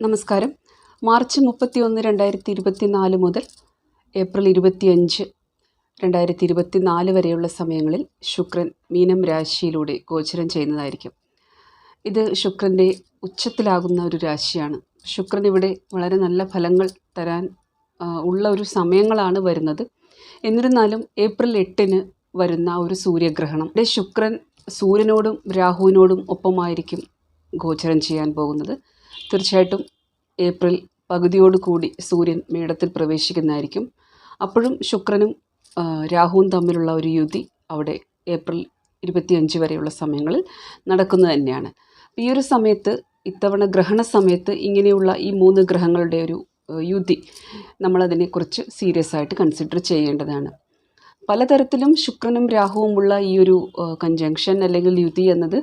നമസ്കാരം. മാർച്ച് മുപ്പത്തി ഒന്ന് രണ്ടായിരത്തി ഇരുപത്തി നാല് മുതൽ ഏപ്രിൽ ഇരുപത്തിയഞ്ച് രണ്ടായിരത്തി ഇരുപത്തി നാല് വരെയുള്ള സമയങ്ങളിൽ ശുക്രൻ മീനം രാശിയിലൂടെ ഗോചരം ചെയ്യുന്നതായിരിക്കും. ഇത് ശുക്രന്റെ ഉച്ചത്തിലാകുന്ന ഒരു രാശിയാണ്. ശുക്രൻ ഇവിടെ വളരെ നല്ല ഫലങ്ങൾ തരാൻ ഉള്ള ഒരു സമയങ്ങളാണ് വരുന്നത്. എന്നിരുന്നാലും ഏപ്രിൽ എട്ടിന് വരുന്ന ഒരു സൂര്യഗ്രഹണം. ഇവിടെ ശുക്രൻ സൂര്യനോടും രാഹുവിനോടും ഒപ്പമായിരിക്കും ഗോചരം ചെയ്യാൻ പോകുന്നത്. തീർച്ചയായിട്ടും ഏപ്രിൽ പകുതിയോട് കൂടി സൂര്യൻ മേടത്തിൽ പ്രവേശിക്കുന്നതായിരിക്കും. അപ്പോഴും ശുക്രനും രാഹുവും തമ്മിലുള്ള ഒരു യുതി അവിടെ ഏപ്രിൽ ഇരുപത്തിയഞ്ച് വരെയുള്ള സമയങ്ങളിൽ നടക്കുന്നത് തന്നെയാണ്. ഈ ഒരു സമയത്ത് ഇത്തവണ ഗ്രഹണ സമയത്ത് ഇങ്ങനെയുള്ള ഈ മൂന്ന് ഗ്രഹങ്ങളുടെ ഒരു യുതി നമ്മളതിനെക്കുറിച്ച് സീരിയസ് ആയിട്ട് കൺസിഡർ ചെയ്യേണ്ടതാണ്. പലതരത്തിലും ശുക്രനും രാഹുവുമുള്ള ഈ ഒരു കഞ്ചങ്ഷൻ അല്ലെങ്കിൽ യുതി എന്നത്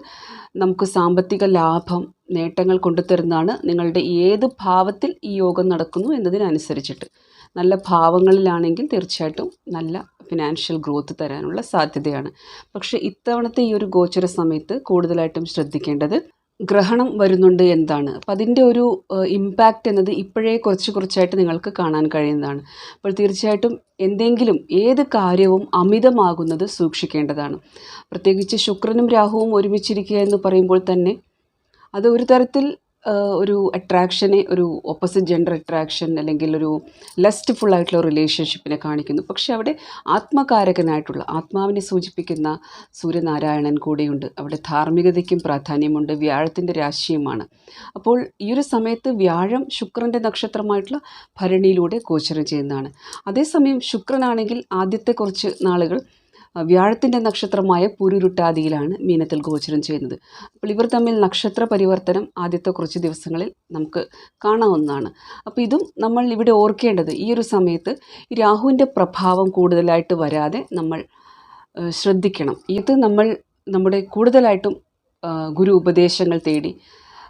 നമുക്ക് സാമ്പത്തിക ലാഭം നേട്ടങ്ങൾ കൊണ്ടുതരുന്നതാണ് നിങ്ങളുടെ ഏത് ഭാവത്തിൽ ഈ യോഗം നടക്കുന്നു എന്നതിനനുസരിച്ചിട്ട്. നല്ല ഭാവങ്ങളിലാണെങ്കിൽ തീർച്ചയായിട്ടും നല്ല ഫിനാൻഷ്യൽ ഗ്രോത്ത് തരാനുള്ള സാധ്യതയാണ്. പക്ഷേ ഇത്തവണത്തെ ഈ ഒരു ഗോചര സമയത്ത് കൂടുതലായിട്ടും ശ്രദ്ധിക്കേണ്ടത് ഗ്രഹണം വരുന്നുണ്ട് എന്താണ്? അപ്പം അതിന്റെ ഒരു ഇമ്പാക്റ്റ് എന്നത് ഇപ്പോഴേ കുറച്ച് കുറച്ചായിട്ട് നിങ്ങൾക്ക് കാണാൻ കഴിയുന്നതാണ്. അപ്പോൾ തീർച്ചയായിട്ടും എന്തെങ്കിലും ഏത് കാര്യവും അമിതമാകുന്നത് സൂക്ഷിക്കേണ്ടതാണ്. പ്രത്യേകിച്ച് ശുക്രനും രാഹുവും ഒരുമിച്ചിരിക്കുക എന്ന് പറയുമ്പോൾ തന്നെ അത് ഒരു തരത്തിൽ ഒരു അട്രാക്ഷനെ ഒരു ഓപ്പോസിറ്റ് ജെൻഡർ അട്രാക്ഷൻ അല്ലെങ്കിൽ ഒരു ലസ്റ്റ്ഫുൾ ആയിട്ടുള്ള റിലേഷൻഷിപ്പിനെ കാണിക്കുന്നു. പക്ഷേ അവിടെ ആത്മകാരകനായിട്ടുള്ള ആത്മാവിനെ സൂചിപ്പിക്കുന്ന സൂര്യനാരായണൻ കൂടെയുണ്ട്. അവിടെ ധാർമ്മികതയ്ക്കും പ്രാധാന്യമുണ്ട് വ്യാഴത്തിന്റെ രാശിയുമാണ്. അപ്പോൾ ഈ ഒരു സമയത്ത് വ്യാഴം ശുക്രന്റെ നക്ഷത്രമായിട്ടുള്ള ഭരണിയിലൂടെ ഗോചരം ചെയ്യുന്നതാണ്. അതേസമയം ശുക്രനാണെങ്കിൽ ആദ്യത്തെ കുറച്ച് നാളുകൾ വ്യാഴത്തിന്റെ നക്ഷത്രമായ പുരുരുട്ടാതിയിലാണ് മീനത്തിൽ ഗോചരം ചെയ്യുന്നത്. അപ്പോൾ ഇവർ തമ്മിൽ നക്ഷത്ര പരിവർത്തനം ആദ്യത്തെ കുറച്ച് ദിവസങ്ങളിൽ നമുക്ക് കാണാവുന്നതാണ്. അപ്പോൾ ഇതും നമ്മൾ ഇവിടെ ഓർക്കേണ്ടത് ഈ ഒരു സമയത്ത് രാഹുവിന്റെ പ്രഭാവം കൂടുതലായിട്ട് വരാതെ നമ്മൾ ശ്രദ്ധിക്കണം. ഇത് നമ്മൾ നമ്മുടെ കൂടുതലായിട്ടും ഗുരു ഉപദേശങ്ങൾ തേടി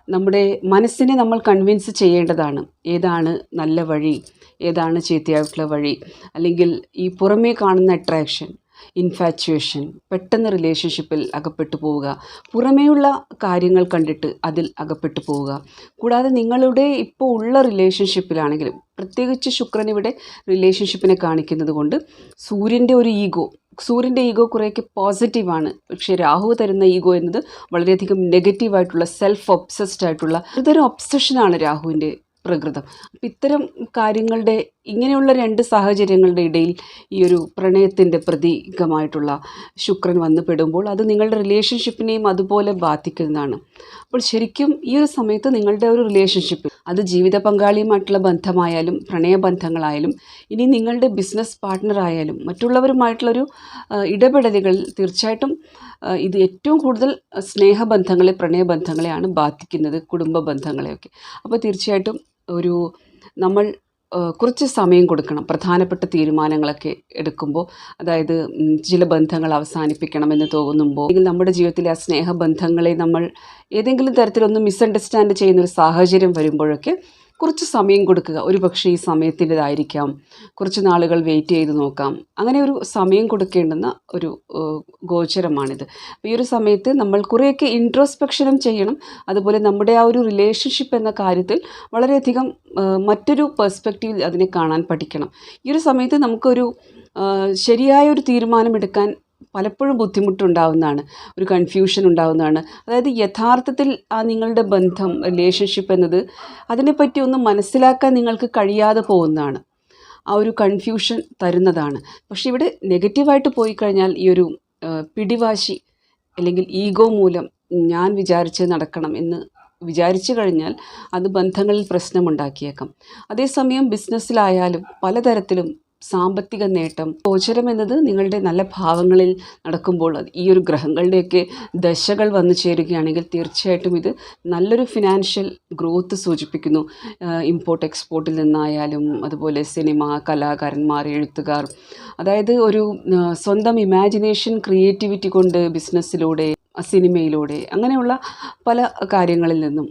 നമ്മുടെ മനസ്സിനെ നമ്മൾ കൺവിൻസ് ചെയ്യേണ്ടതാണ്. ഏതാണ് നല്ല വഴി? ഏതാണ് ചീത്തയായിട്ടുള്ള വഴി? അല്ലെങ്കിൽ ഈ പുറമേ കാണുന്ന അട്രാക്ഷൻ ഇൻഫാച്വേഷൻ പെട്ടെന്ന് റിലേഷൻഷിപ്പിൽ അകപ്പെട്ടു പോവുക. പുറമേയുള്ള കാര്യങ്ങൾ കണ്ടിട്ട് അതിൽ അകപ്പെട്ടു പോവുക. കൂടാതെ നിങ്ങളുടെ ഇപ്പോൾ ഉള്ള റിലേഷൻഷിപ്പിലാണെങ്കിലും പ്രത്യേകിച്ച് ശുക്രൻ ഇവിടെ റിലേഷൻഷിപ്പിനെ കാണിക്കുന്നത് കൊണ്ട് സൂര്യന്റെ ഒരു ഈഗോ സൂര്യന്റെ ഈഗോ കുറേയൊക്കെ പോസിറ്റീവാണ്. പക്ഷേ രാഹു തരുന്ന ഈഗോ എന്നത് വളരെയധികം നെഗറ്റീവായിട്ടുള്ള സെൽഫ് ഒബ്സസ്ഡ് ആയിട്ടുള്ള ഇതൊരു ഒബ്സഷനാണ് രാഹുവിന്റെ പ്രകൃതം. അപ്പം ഇത്തരം കാര്യങ്ങളുടെ ഇങ്ങനെയുള്ള രണ്ട് സാഹചര്യങ്ങളുടെ ഇടയിൽ ഈ ഒരു പ്രണയത്തിന്റെ പ്രതീകമായിട്ടുള്ള ശുക്രൻ വന്നു പെടുമ്പോൾ അത് നിങ്ങളുടെ റിലേഷൻഷിപ്പിനെയും അതുപോലെ ബാധിക്കുന്നതാണ്. അപ്പോൾ ശരിക്കും ഈ ഒരു സമയത്ത് നിങ്ങളുടെ ഒരു റിലേഷൻഷിപ്പ് അത് ജീവിത പങ്കാളിയുമായിട്ടുള്ള ബന്ധമായാലും പ്രണയബന്ധങ്ങളായാലും ഇനി നിങ്ങളുടെ ബിസിനസ് പാർട്ട്ണറായാലും മറ്റുള്ളവരുമായിട്ടുള്ളൊരു ഇടപെടലുകൾ തീർച്ചയായിട്ടും ഇത് ഏറ്റവും കൂടുതൽ സ്നേഹബന്ധങ്ങളെ പ്രണയബന്ധങ്ങളെയാണ് ബാധിക്കുന്നത് കുടുംബ ബന്ധങ്ങളെയൊക്കെ അപ്പോൾ തീർച്ചയായിട്ടും ഒരു നമ്മൾ കുറച്ച് സമയം കൊടുക്കണം. പ്രധാനപ്പെട്ട തീരുമാനങ്ങളൊക്കെ എടുക്കുമ്പോൾ അതായത് ചില ബന്ധങ്ങൾ അവസാനിപ്പിക്കണം എന്ന് തോന്നുമ്പോൾ അല്ലെങ്കിൽ നമ്മുടെ ജീവിതത്തിലെ ആ സ്നേഹബന്ധങ്ങളെ നമ്മൾ ഏതെങ്കിലും തരത്തിലൊന്ന് മിസ്അണ്ടർസ്റ്റാൻഡ് ചെയ്യുന്ന ഒരു സാഹചര്യം വരുമ്പോഴൊക്കെ കുറച്ച് സമയം കൊടുക്കുക. ഒരു പക്ഷേ ഈ സമയത്തിന്റെതായിരിക്കാം. കുറച്ച് നാളുകൾ വെയിറ്റ് ചെയ്ത് നോക്കാം. അങ്ങനെ ഒരു സമയം കൊടുക്കേണ്ടുന്ന ഒരു ഗോചരമാണിത്. ഈ ഒരു സമയത്ത് നമ്മൾ കുറേയൊക്കെ ഇൻട്രോസ്പെക്ഷനും ചെയ്യണം. അതുപോലെ നമ്മുടെ ആ ഒരു റിലേഷൻഷിപ്പ് എന്ന കാര്യത്തിൽ വളരെയധികം മറ്റൊരു പെർസ്പെക്റ്റീവിൽ അതിനെ കാണാൻ പഠിക്കണം. ഈ ഒരു സമയത്ത് നമുക്കൊരു ശരിയായ ഒരു തീരുമാനമെടുക്കാൻ പലപ്പോഴും ബുദ്ധിമുട്ടുണ്ടാവുന്നതാണ് ഒരു കൺഫ്യൂഷൻ ഉണ്ടാവുന്നതാണ്. അതായത് യഥാർത്ഥത്തിൽ ആ നിങ്ങളുടെ ബന്ധം റിലേഷൻഷിപ്പ് എന്നത് അതിനെപ്പറ്റി ഒന്ന് മനസ്സിലാക്കാൻ നിങ്ങൾക്ക് കഴിയാതെ പോകുന്നതാണ്. ആ ഒരു കൺഫ്യൂഷൻ തരുന്നതാണ്. പക്ഷേ ഇവിടെ നെഗറ്റീവായിട്ട് പോയി കഴിഞ്ഞാൽ ഈ ഒരു പിടിവാശി അല്ലെങ്കിൽ ഈഗോ മൂലം ഞാൻ വിചാരിച്ച് നടക്കണം എന്ന് വിചാരിച്ചു കഴിഞ്ഞാൽ അത് ബന്ധങ്ങളിൽ പ്രശ്നമുണ്ടാക്കിയേക്കാം അതേസമയം ബിസിനസ്സിലായാലും പലതരത്തിലും സാമ്പത്തിക നേട്ടം ഗോചരം എന്നത് നിങ്ങളുടെ നല്ല ഭാവങ്ങളിൽ നടക്കുമ്പോൾ ഈ ഒരു ഗ്രഹങ്ങളുടെയൊക്കെ ദശകൾ വന്നു ചേരുകയാണെങ്കിൽ തീർച്ചയായിട്ടും ഇത് നല്ലൊരു ഫിനാൻഷ്യൽ ഗ്രോത്ത് സൂചിപ്പിക്കുന്നു. ഇമ്പോർട്ട് എക്സ്പോർട്ടിൽ നിന്നായാലും അതുപോലെ സിനിമ കലാകാരന്മാർ എഴുത്തുകാർ. അതായത് ഒരു സ്വന്തം ഇമാജിനേഷൻ ക്രിയേറ്റിവിറ്റി കൊണ്ട് ബിസിനസ്സിലൂടെ സിനിമയിലൂടെ അങ്ങനെയുള്ള പല കാര്യങ്ങളിൽ നിന്നും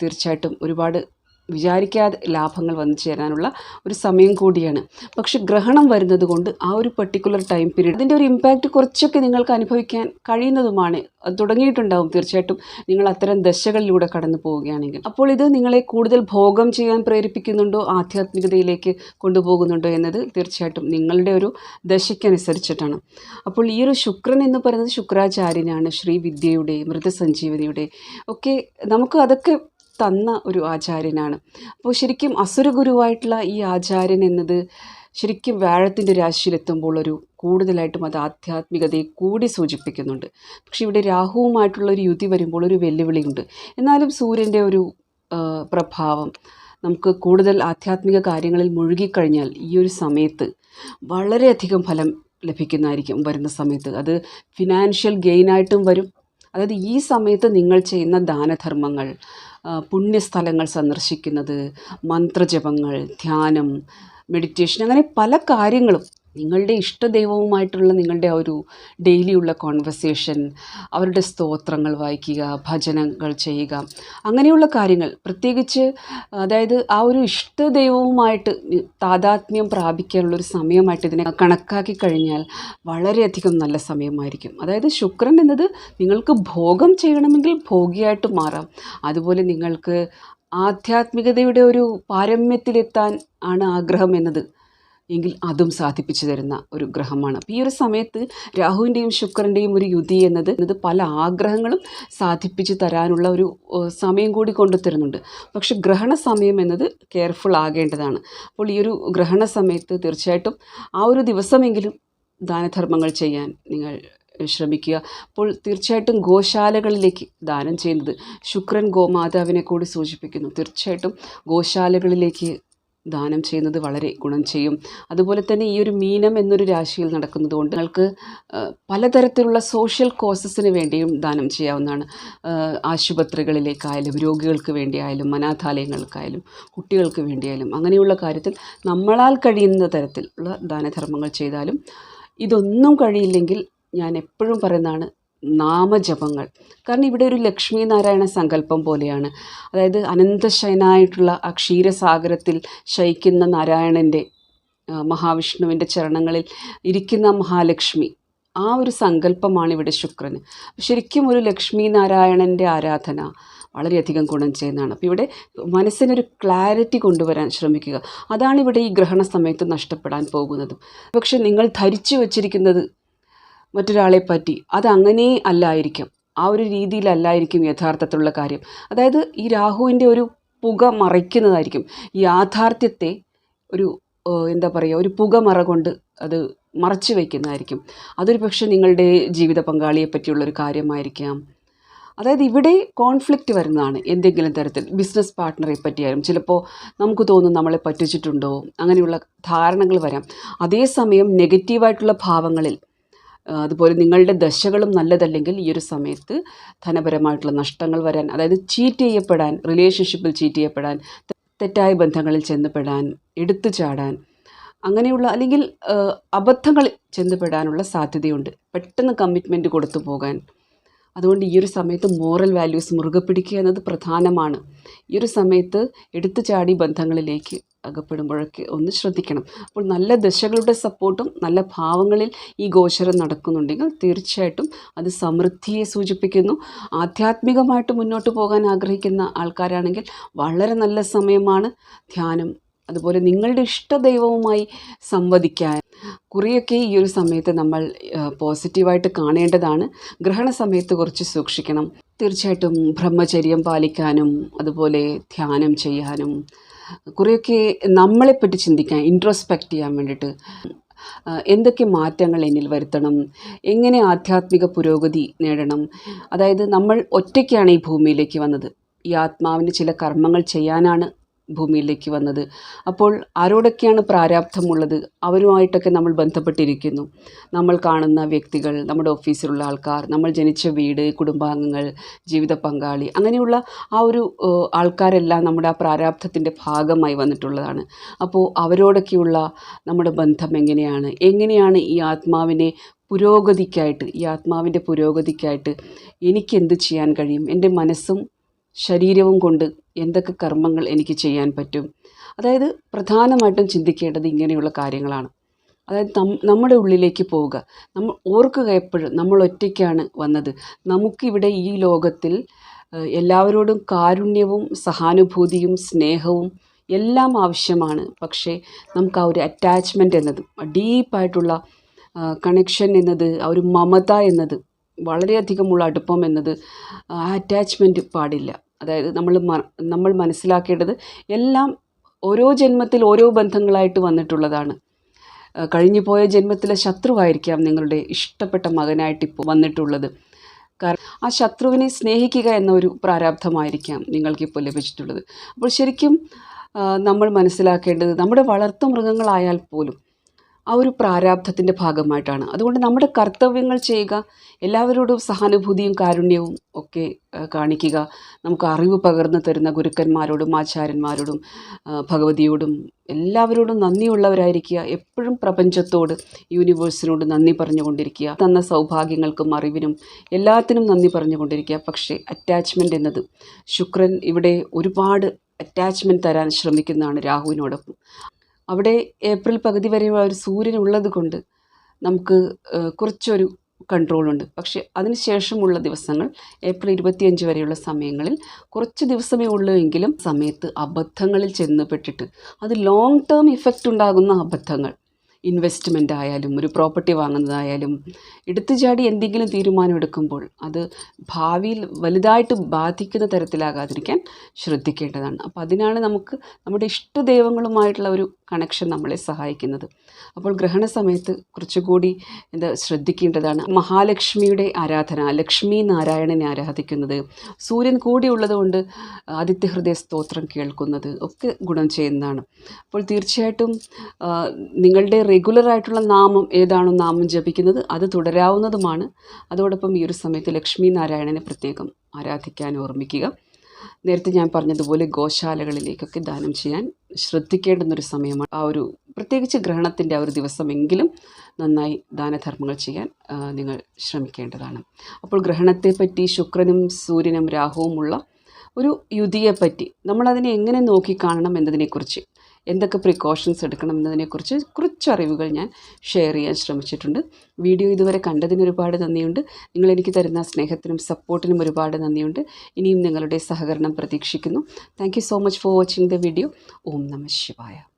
തീർച്ചയായിട്ടും ഒരുപാട് വിചാരിക്കാതെ ലാഭങ്ങൾ വന്നു ചേരാനുള്ള ഒരു സമയം കൂടിയാണ്. പക്ഷെ ഗ്രഹണം വരുന്നത് കൊണ്ട് ആ ഒരു പെർട്ടിക്കുലർ ടൈം പീരീഡ് അതിന്റെ ഒരു ഇമ്പാക്റ്റ് കുറച്ചൊക്കെ നിങ്ങൾക്ക് അനുഭവിക്കാൻ കഴിയുന്നതുമാണ്. തുടങ്ങിയിട്ടുണ്ടാവും തീർച്ചയായിട്ടും. നിങ്ങൾ അത്തരം ദശകളിലൂടെ കടന്നു പോവുകയാണെങ്കിൽ. അപ്പോൾ ഇത് നിങ്ങളെ കൂടുതൽ ഭോഗം ചെയ്യാൻ പ്രേരിപ്പിക്കുന്നുണ്ടോ? ആധ്യാത്മികതയിലേക്ക് കൊണ്ടുപോകുന്നുണ്ടോ എന്നത് തീർച്ചയായിട്ടും നിങ്ങളുടെ ഒരു ദശയ്ക്കനുസരിച്ചിട്ടാണ്. അപ്പോൾ ഈ ഒരു ശുക്രൻ എന്ന് പറയുന്നത് ശുക്രാചാര്യനാണ്. ശ്രീവിദ്യയുടെ മൃതസഞ്ജീവനിയുടെ ഒക്കെ നമുക്ക് അതൊക്കെ തന്ന ഒരു ആചാര്യനാണ്. അപ്പോൾ ശരിക്കും അസുരഗുരുവായിട്ടുള്ള ഈ ആചാര്യൻ എന്നത് ശരിക്കും വ്യാഴത്തിന്റെ രാശിയിലെത്തുമ്പോൾ ഒരു കൂടുതലായിട്ടും അത് ആധ്യാത്മികതയെ കൂടി സൂചിപ്പിക്കുന്നുണ്ട്. പക്ഷേ ഇവിടെ രാഹുവുമായിട്ടുള്ള ഒരു യുതി വരുമ്പോൾ ഒരു വെല്ലുവിളിയുണ്ട്. എന്നാലും സൂര്യന്റെ ഒരു പ്രഭാവം നമുക്ക് കൂടുതൽ ആധ്യാത്മിക കാര്യങ്ങളിൽ മുഴുകിക്കഴിഞ്ഞാൽ ഈ ഒരു സമയത്ത് വളരെയധികം ഫലം ലഭിക്കുന്നതായിരിക്കും വരുന്ന സമയത്ത്. അത് ഫിനാൻഷ്യൽ ഗെയിനായിട്ടും വരും. അതായത് ഈ സമയത്ത് നിങ്ങൾ ചെയ്യുന്ന ദാനധർമ്മങ്ങൾ പുണ്യസ്ഥലങ്ങൾ സന്ദർശിക്കുന്നത് മന്ത്രജപങ്ങൾ ധ്യാനം മെഡിറ്റേഷൻ അങ്ങനെ പല കാര്യങ്ങളും നിങ്ങളുടെ ഇഷ്ടദൈവവുമായിട്ടുള്ള നിങ്ങളുടെ ആ ഒരു ഡെയിലിയുള്ള കോൺവെർസേഷൻ അവരുടെ സ്തോത്രങ്ങൾ വായിക്കുക ഭജനങ്ങൾ ചെയ്യുക അങ്ങനെയുള്ള കാര്യങ്ങൾ. പ്രത്യേകിച്ച് അതായത് ആ ഒരു ഇഷ്ടദൈവവുമായിട്ട് താതാത്മ്യം പ്രാപിക്കാനുള്ളൊരു സമയമായിട്ട് ഇതിനെ കണക്കാക്കി കഴിഞ്ഞാൽ വളരെയധികം നല്ല സമയമായിരിക്കും. അതായത് ശുക്രൻ എന്നത് നിങ്ങൾക്ക് ഭോഗം ചെയ്യണമെങ്കിൽ ഭോഗിയായിട്ട് മാറാം. അതുപോലെ നിങ്ങൾക്ക് ആധ്യാത്മികതയുടെ ഒരു പാരമ്യത്തിലെത്താൻ ആണ് ആഗ്രഹം എന്നത്. എങ്കിൽ അതും സാധിപ്പിച്ചു തരുന്ന ഒരു ഗ്രഹമാണ്. അപ്പോൾ ഈ ഒരു സമയത്ത് രാഹുവിന്റെയും ശുക്രന്റെയും ഒരു യുതി എന്നത് എന്നത് പല ആഗ്രഹങ്ങളും സാധിപ്പിച്ചു തരാനുള്ള ഒരു സമയം കൂടി കൊണ്ടുതരുന്നുണ്ട് പക്ഷെ ഗ്രഹണ സമയം എന്നത് കെയർഫുൾ ആകേണ്ടതാണ്. അപ്പോൾ ഈ ഒരു ഗ്രഹണ സമയത്ത് തീർച്ചയായിട്ടും ആ ഒരു ദിവസമെങ്കിലും ദാനധർമ്മങ്ങൾ ചെയ്യാൻ നിങ്ങൾ ശ്രമിക്കുക. അപ്പോൾ തീർച്ചയായിട്ടും ഗോശാലകളിലേക്ക് ദാനം ചെയ്യുന്നത് ശുക്രൻ ഗോമാതാവിനെ കൂടി സൂചിപ്പിക്കുന്നു. തീർച്ചയായിട്ടും ഗോശാലകളിലേക്ക് ദാനം ചെയ്യുന്നത് വളരെ ഗുണം ചെയ്യും. അതുപോലെ തന്നെ ഈ ഒരു മീനം എന്നൊരു രാശിയിൽ നടക്കുന്നത് കൊണ്ട് നിങ്ങൾക്ക് പലതരത്തിലുള്ള സോഷ്യൽ കോസസിന് വേണ്ടിയും ദാനം ചെയ്യാവുന്നതാണ്. ആശുപത്രികളിലേക്കായാലും രോഗികൾക്ക് വേണ്ടിയായാലും അനാഥാലയങ്ങൾക്കായാലും കുട്ടികൾക്ക് വേണ്ടിയായാലും അങ്ങനെയുള്ള കാര്യത്തിൽ നമ്മളാൽ കഴിയുന്ന തരത്തിലുള്ള ദാനധർമ്മങ്ങൾ ചെയ്താലും ഇതൊന്നും കഴിയില്ലെങ്കിൽ ഞാൻ എപ്പോഴും പറയുന്നതാണ് നാമജപങ്ങൾ. കാരണം ഇവിടെ ഒരു ലക്ഷ്മി നാരായണ സങ്കല്പം പോലെയാണ്. അതായത് അനന്തശയനായിട്ടുള്ള ആ ക്ഷീരസാഗരത്തിൽ ശയിക്കുന്ന നാരായണന്റെ മഹാവിഷ്ണുവിന്റെ ചരണങ്ങളിൽ ഇരിക്കുന്ന മഹാലക്ഷ്മി. ആ ഒരു സങ്കല്പമാണ് ഇവിടെ ശുക്രന്. ശരിക്കും ഒരു ലക്ഷ്മി നാരായണന്റെ ആരാധന വളരെയധികം ഗുണം ചെയ്യുന്നതാണ്. അപ്പോൾ ഇവിടെ മനസ്സിനൊരു ക്ലാരിറ്റി കൊണ്ടുവരാൻ ശ്രമിക്കുക. അതാണ് ഇവിടെ ഈ ഗ്രഹണ സമയത്ത് നഷ്ടപ്പെടാൻ പോകുന്നത്. പക്ഷേ നിങ്ങൾ ധരിച്ചു വച്ചിരിക്കുന്നത് മറ്റൊരാളെ പറ്റി. അതങ്ങനെ അല്ലായിരിക്കും. ആ ഒരു രീതിയിലല്ലായിരിക്കും യഥാർത്ഥത്തിലുള്ള കാര്യം. അതായത് ഈ രാഹുവിന്റെ ഒരു പുക മറയ്ക്കുന്നതായിരിക്കും. യാഥാർത്ഥ്യത്തെ ഒരു എന്താ പറയുക ഒരു പുക മറ കൊണ്ട് അത് മറച്ചു വയ്ക്കുന്നതായിരിക്കും അതൊരു പക്ഷേ നിങ്ങളുടെ ജീവിത പങ്കാളിയെ പറ്റിയുള്ളൊരു കാര്യമായിരിക്കാം. അതായത് ഇവിടെ കോൺഫ്ലിക്റ്റ് വരുന്നതാണ് എന്തെങ്കിലും തരത്തിൽ. ബിസിനസ് പാർട്ട്ണറെ പറ്റിയാലും ചിലപ്പോൾ നമുക്ക് തോന്നും നമ്മളെ പറ്റിച്ചിട്ടുണ്ടോ? അങ്ങനെയുള്ള ധാരണകൾ വരാം. അതേസമയം നെഗറ്റീവായിട്ടുള്ള ഭാവങ്ങളിൽ അതുപോലെ നിങ്ങളുടെ ദശകളും നല്ലതല്ലെങ്കിൽ ഈ ഒരു സമയത്ത് ധനപരമായിട്ടുള്ള നഷ്ടങ്ങൾ വരാൻ അതായത് ചീറ്റ് ചെയ്യപ്പെടാൻ റിലേഷൻഷിപ്പിൽ ചീറ്റ് ചെയ്യപ്പെടാൻ തെറ്റായ ബന്ധങ്ങളിൽ ചെന്നപ്പെടാൻ എടുത്തു ചാടാൻ അങ്ങനെയുള്ള അല്ലെങ്കിൽ അബദ്ധങ്ങൾ ചെന്നുപെടാനുള്ള സാധ്യതയുണ്ട്. പെട്ടെന്ന് കമ്മിറ്റ്മെന്റ് കൊടുത്തു പോകാൻ. അതുകൊണ്ട് ഈ ഒരു സമയത്ത് മോറൽ വാല്യൂസ് മുറുകെ പിടിക്കുക എന്നത് പ്രധാനമാണ്. ഈ ഒരു സമയത്ത് എടുത്തു ചാടി ബന്ധങ്ങളിലേക്ക് അകപ്പെടുമ്പോഴൊക്കെ ഒന്ന് ശ്രദ്ധിക്കണം. അപ്പോൾ നല്ല ദശകളുടെ സപ്പോർട്ടും നല്ല ഭാവങ്ങളിൽ ഈ ഗോചരം നടക്കുന്നുണ്ടെങ്കിൽ തീർച്ചയായിട്ടും അത് സമൃദ്ധിയെ സൂചിപ്പിക്കുന്നു. ആധ്യാത്മികമായിട്ട് മുന്നോട്ട് പോകാൻ ആഗ്രഹിക്കുന്ന ആൾക്കാരാണെങ്കിൽ വളരെ നല്ല സമയമാണ് ധ്യാനം. അതുപോലെ നിങ്ങളുടെ ഇഷ്ടദൈവവുമായി സംവദിക്കാൻ. കുറേയൊക്കെ ഈ ഒരു സമയത്ത് നമ്മൾ പോസിറ്റീവായിട്ട് കാണേണ്ടതാണ്. ഗ്രഹണ സമയത്ത് കുറച്ച് സൂക്ഷിക്കണം. തീർച്ചയായിട്ടും ബ്രഹ്മചര്യം പാലിക്കാനും അതുപോലെ ധ്യാനം ചെയ്യാനും കുറേയൊക്കെ നമ്മളെപ്പറ്റി ചിന്തിക്കാൻ ഇൻട്രോസ്പെക്റ്റ് ചെയ്യാൻ വേണ്ടിയിട്ട് എന്തൊക്കെ മാറ്റങ്ങൾ എന്നിൽ വരുത്തണം എങ്ങനെ ആധ്യാത്മിക പുരോഗതി നേടണം അതായത് നമ്മൾ ഒറ്റയ്ക്കാണ് ഈ ഭൂമിയിലേക്ക് വന്നത്. ഈ ആത്മാവിന് ചില കർമ്മങ്ങൾ ചെയ്യാനാണ് ഭൂമിയിലേക്ക് വന്നത്. അപ്പോൾ ആരോടൊക്കെയാണ് പ്രാരാബ്ധമുള്ളത്? അവരുമായിട്ടൊക്കെ നമ്മൾ ബന്ധപ്പെട്ടിരിക്കുന്നു. നമ്മൾ കാണുന്ന വ്യക്തികൾ നമ്മുടെ ഓഫീസിലുള്ള ആൾക്കാർ നമ്മൾ ജനിച്ച വീട് കുടുംബാംഗങ്ങൾ ജീവിത പങ്കാളി അങ്ങനെയുള്ള ആ ഒരു ആൾക്കാരെല്ലാം നമ്മുടെ ആ പ്രാരാബ്ധത്തിന്റെ ഭാഗമായി വന്നിട്ടുള്ളതാണ്. അപ്പോൾ അവരോടൊക്കെയുള്ള നമ്മുടെ ബന്ധം എങ്ങനെയാണ്? എങ്ങനെയാണ് ഈ ആത്മാവിനെ പുരോഗതിക്കായിട്ട് ഈ ആത്മാവിന്റെ പുരോഗതിക്കായിട്ട് എനിക്കെന്ത് ചെയ്യാൻ കഴിയും? എന്റെ മനസ്സും ശരീരവും കൊണ്ട് എന്തൊക്കെ കർമ്മങ്ങൾ എനിക്ക് ചെയ്യാൻ പറ്റും? അതായത് പ്രധാനമായിട്ടും ചിന്തിക്കേണ്ടത് ഇങ്ങനെയുള്ള കാര്യങ്ങളാണ്. അതായത് നമ്മുടെ ഉള്ളിലേക്ക് പോവുക. നമ്മൾ ഓർക്കുക എപ്പോഴും നമ്മൾ ഒറ്റയ്ക്കാണ് വന്നത്. നമുക്കിവിടെ ഈ ലോകത്തിൽ എല്ലാവരോടും കാരുണ്യവും സഹാനുഭൂതിയും സ്നേഹവും എല്ലാം ആവശ്യമാണ്. പക്ഷേ നമുക്ക് ആ ഒരു അറ്റാച്ച്മെന്റ് എന്നത് ഡീപ്പായിട്ടുള്ള കണക്ഷൻ എന്നത് ആ ഒരു മമത എന്നത് വളരെയധികമുള്ള അടുപ്പം എന്നത് ആ അറ്റാച്ച്മെന്റ് പാടില്ല. അതായത് നമ്മൾ നമ്മൾ മനസ്സിലാക്കേണ്ടത് എല്ലാം ഓരോ ജന്മത്തിൽ ഓരോ ബന്ധങ്ങളായിട്ട് വന്നിട്ടുള്ളതാണ്. കഴിഞ്ഞുപോയ കഴിഞ്ഞു പോയ ജന്മത്തിലെ ശത്രുവായിരിക്കാം നിങ്ങളുടെ ഇഷ്ടപ്പെട്ട മകനായിട്ട് ഇപ്പോൾ വന്നിട്ടുള്ളത്. കാരണം ആ ശത്രുവിനെ സ്നേഹിക്കുക എന്ന ഒരു പ്രാരാബ്ധമായിരിക്കാം നിങ്ങൾക്കിപ്പോൾ ലഭിച്ചിട്ടുള്ളത്. അപ്പോൾ ശരിക്കും നമ്മൾ മനസ്സിലാക്കേണ്ടത് നമ്മുടെ വളർത്തു മൃഗങ്ങളായാൽ പോലും ആ ഒരു പ്രാരാബ്ധത്തിന്റെ ഭാഗമായിട്ടാണ്. അതുകൊണ്ട് നമ്മുടെ കർത്തവ്യങ്ങൾ ചെയ്യുക എല്ലാവരോടും സഹാനുഭൂതിയും കാരുണ്യവും ഒക്കെ കാണിക്കുക. നമുക്ക് അറിവ് പകർന്നു തരുന്ന ഗുരുക്കന്മാരോടും ആചാര്യന്മാരോടും ഭഗവതിയോടും എല്ലാവരോടും നന്ദിയുള്ളവരായിരിക്കുക. എപ്പോഴും പ്രപഞ്ചത്തോട് യൂണിവേഴ്സിനോട് നന്ദി പറഞ്ഞുകൊണ്ടിരിക്കുക. തന്ന സൗഭാഗ്യങ്ങൾക്കും അറിവിനും എല്ലാത്തിനും നന്ദി പറഞ്ഞുകൊണ്ടിരിക്കുക. പക്ഷേ അറ്റാച്ച്മെന്റ് എന്നത് ശുക്രൻ ഇവിടെ ഒരുപാട് അറ്റാച്ച്മെന്റ് തരാൻ ശ്രമിക്കുന്നതാണ് രാഹുവിനോടൊപ്പം. അവിടെ ഏപ്രിൽ പകുതി വരെയുള്ള ഒരു സൂര്യൻ ഉള്ളത് കൊണ്ട് നമുക്ക് കുറച്ചൊരു കൺട്രോളുണ്ട് പക്ഷേ അതിന് ശേഷമുള്ള ദിവസങ്ങൾ ഏപ്രിൽ ഇരുപത്തിയഞ്ച് വരെയുള്ള സമയങ്ങളിൽ കുറച്ച് ദിവസമേ ഉള്ളൂ എങ്കിലും സമയത്ത് അബദ്ധങ്ങളിൽ ചെന്ന് പെട്ടിട്ട് അത് ലോങ് ടേം ഇഫക്റ്റ് ഉണ്ടാകുന്ന അബദ്ധങ്ങൾ. ഇൻവെസ്റ്റ്മെന്റ് ആയാലും ഒരു പ്രോപ്പർട്ടി വാങ്ങുന്നതായാലും എടുത്തു ചാടി എന്തെങ്കിലും തീരുമാനം എടുക്കുമ്പോൾ അത് ഭാവിയിൽ വലുതായിട്ട് ബാധിക്കുന്ന തരത്തിലാകാതിരിക്കാൻ ശ്രദ്ധിക്കേണ്ടതാണ്. അപ്പോൾ അതിനാണ് നമുക്ക് നമ്മുടെ ഇഷ്ടദൈവങ്ങളുമായിട്ടുള്ള ഒരു കണക്ഷൻ നമ്മളെ സഹായിക്കുന്നത്. അപ്പോൾ ഗ്രഹണ സമയത്ത് കുറച്ചുകൂടി എന്താ ശ്രദ്ധിക്കേണ്ടതാണ്. മഹാലക്ഷ്മിയുടെ ആരാധന ലക്ഷ്മി നാരായണനെ ആരാധിക്കുന്നത് സൂര്യൻ കൂടിയുള്ളത് കൊണ്ട് ആദിത്യഹൃദയ സ്തോത്രം കേൾക്കുന്നത് ഒക്കെ ഗുണം ചെയ്യുന്നതാണ്. അപ്പോൾ തീർച്ചയായിട്ടും നിങ്ങളുടെ റെഗുലറായിട്ടുള്ള നാമം ഏതാണോ നാമം ജപിക്കുന്നത് അത് തുടരാവുന്നതുമാണ്. അതോടൊപ്പം ഈ ഒരു സമയത്ത് ലക്ഷ്മി നാരായണനെ പ്രത്യേകം ആരാധിക്കാൻ ഓർമ്മിക്കുക. നേരത്തെ ഞാൻ പറഞ്ഞതുപോലെ ഗോശാലകളിലേക്കൊക്കെ ദാനം ചെയ്യാൻ ശ്രദ്ധിക്കേണ്ടുന്നൊരു സമയമാണ്. ആ ഒരു പ്രത്യേകിച്ച് ഗ്രഹണത്തിന്റെ ആ ഒരു ദിവസമെങ്കിലും നന്നായി ദാനധർമ്മങ്ങൾ ചെയ്യാൻ നിങ്ങൾ ശ്രമിക്കേണ്ടതാണ്. അപ്പോൾ ഗ്രഹണത്തെപ്പറ്റി ശുക്രനും സൂര്യനും രാഹുവുമുള്ള ഒരു യുതിയെപ്പറ്റി നമ്മളതിനെ എങ്ങനെ നോക്കിക്കാണണം എന്നതിനെക്കുറിച്ച് എന്തൊക്കെ പ്രിക്കോഷൻസ് എടുക്കണം എന്നതിനെക്കുറിച്ച് കുറച്ച് അറിവുകൾ ഞാൻ ഷെയർ ചെയ്യാൻ ശ്രമിച്ചിട്ടുണ്ട്. വീഡിയോ ഇതുവരെ കണ്ടതിന് ഒരുപാട് നന്ദിയുണ്ട്. നിങ്ങൾ എനിക്ക് തരുന്ന സ്നേഹത്തിനും സപ്പോർട്ടിനും ഒരുപാട് നന്ദിയുണ്ട്. ഇനിയും നിങ്ങളുടെ സഹകരണം പ്രതീക്ഷിക്കുന്നു. Thank so much for watching the video ഓം നമ ശിവായ.